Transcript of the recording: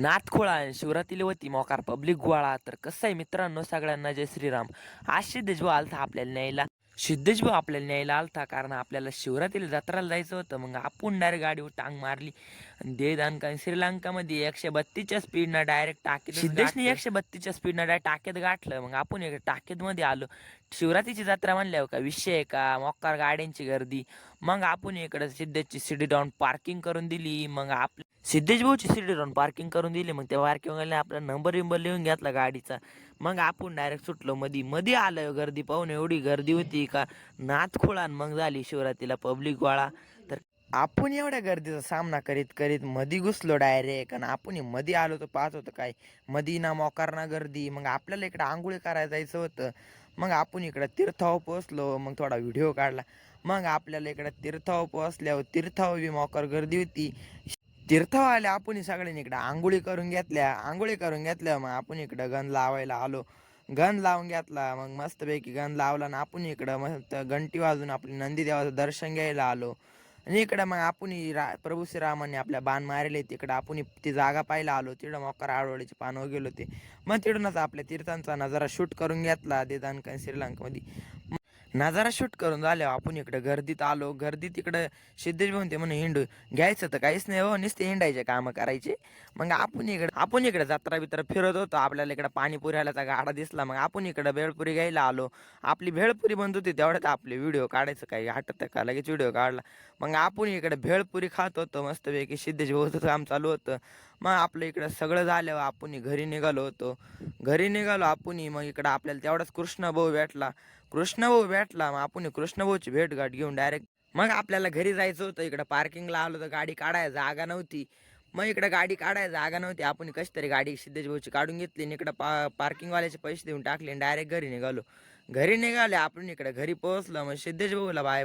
नाथखोळा आणि शिवरातील वती मोकार पब्लिक गोळा. तर कसं आहे मित्रांनो सगळ्यांना जय श्रीराम. आशी सिद्धेशभाऊ आपल्याला न्यायला. सिद्धेशभाऊ आपल्याला न्यायला आलता कारण आपल्याला शिवरातील जत्राला जायचं होतं. मग आपण डायरेक्ट गाडीवर टांग मारली. आणि देदानका आणि श्रीलंकामध्ये एकशे बत्तीसच्या स्पीडनं डायरेक्ट टाकीत सिद्धेशने एकशे बत्तीसच्या स्पीडनं डायरेक्ट टाकेत गाठलं. मग आपण एक टाकेतमध्ये आलो. शिवरात्रीची जत्रा म्हणल्यावर का विषय का? मोकार गाड्यांची गर्दी. मग आपण इकडे सिद्धेशची सिडी डाऊन पार्किंग करून दिली. मग आप सिद्धेश भाऊची सिडी डाऊन पार्किंग करून दिली. मग त्या पार्किंग आपला नंबर विंबर लिहून घेतला गाडीचा. मग आपण डायरेक्ट सुटलो मधी. मध्ये आलं गर्दी पाहून एवढी गर्दी होती का? नातखुळान मग झाली शिवरात्रीला पब्लिक गोळा. तर आपण एवढ्या गर्दीचा सामना करीत करीत मधी घुसलो डायरेक्ट आणि आपण मध्ये आलो तर पाहत होतं काय? मधी ना मोकारना गर्दी. मग आपल्याला इकडे आंघोळी करायला जायचं होतं. मग आपण इकडं तीर्थाव पोहोचलो. मग थोडा व्हिडिओ काढला. मग आपल्याला इकडं तीर्थाव पोहोचल्यावर तीर्थाव बी मोकर गर्दी होती. तीर्थवाल्या आले आपण सगळ्यांनी इकडं आंघोळी करून घेतल्या आंघोळी करून घेतल्या मग आपण इकडं गण लावायला आलो. गण लावून घेतला मग मस्तपैकी गण लावला आणि आपण इकडं मस्त घंटी वाजून आपली नंदी देवाचं दर्शन घ्यायला आलो. आणि इकडं मग आपण रा प्रभू श्रीरामांनी आपल्या बाण मारले तिकडं आपण ती जागा पाहायला आलो. तिकडं मोकार आडवळीचे पानं गेलो ते मग तिकडूनच आपल्या तीर्थांचा नजारा शूट करून घेतला देदानकन श्रीलंकामध्ये. नजारा शूट करून झाल्यावर आपण इकडे गर्दीत आलो गर्दीत इकडं सिद्धेश भाऊन ते हिंडू घ्यायचं तर काहीच नाही हो नुसते हिंडायचे कामं करायचे. मग आपण इकडे आपण इकडे जत्रा बित्रा फिरत होतो आपल्याला इकडे पाणीपुरी आल्याचा गाडा दिसला मग आपण इकडे भेळपुरी घ्यायला आलो. आपली भेळपुरी बंद होती तेवढ्यात आपले व्हिडिओ काढायचं काही हटत का लगेच व्हिडिओ काढला. मग आपण इकडे भेळपुरी खात होतो मस्तपैकी सिद्धेश भाऊचं काम चालू होतं. मग आपलं इकडं सगळं झालं आपण घरी निघालो होतो. घरी निघालो आपण मग इकडं आपल्याला तेवढाच कृष्णभाऊ भेटला. कृष्णभाऊ भेट भेटला मग आपण कृष्णभाऊची भेट घेऊन डायरेक्ट मग आपल्याला घरी जायचं होतं. इकडं पार्किंगला आलो तर गाडी काढायला जागा नव्हती. मग इकडं गाडी काढायला जागा नव्हती. आपण कशी तरी गाडी सिद्धेश भाऊची काढून घेतली आणि इकडं पा पार्किंगवाल्याचे पैसे देऊन टाकले डायरेक्ट घरी निघालो. घरी निघाले आपण इकडं घरी पोहोचलो. मग सिद्धेश भाऊला बाय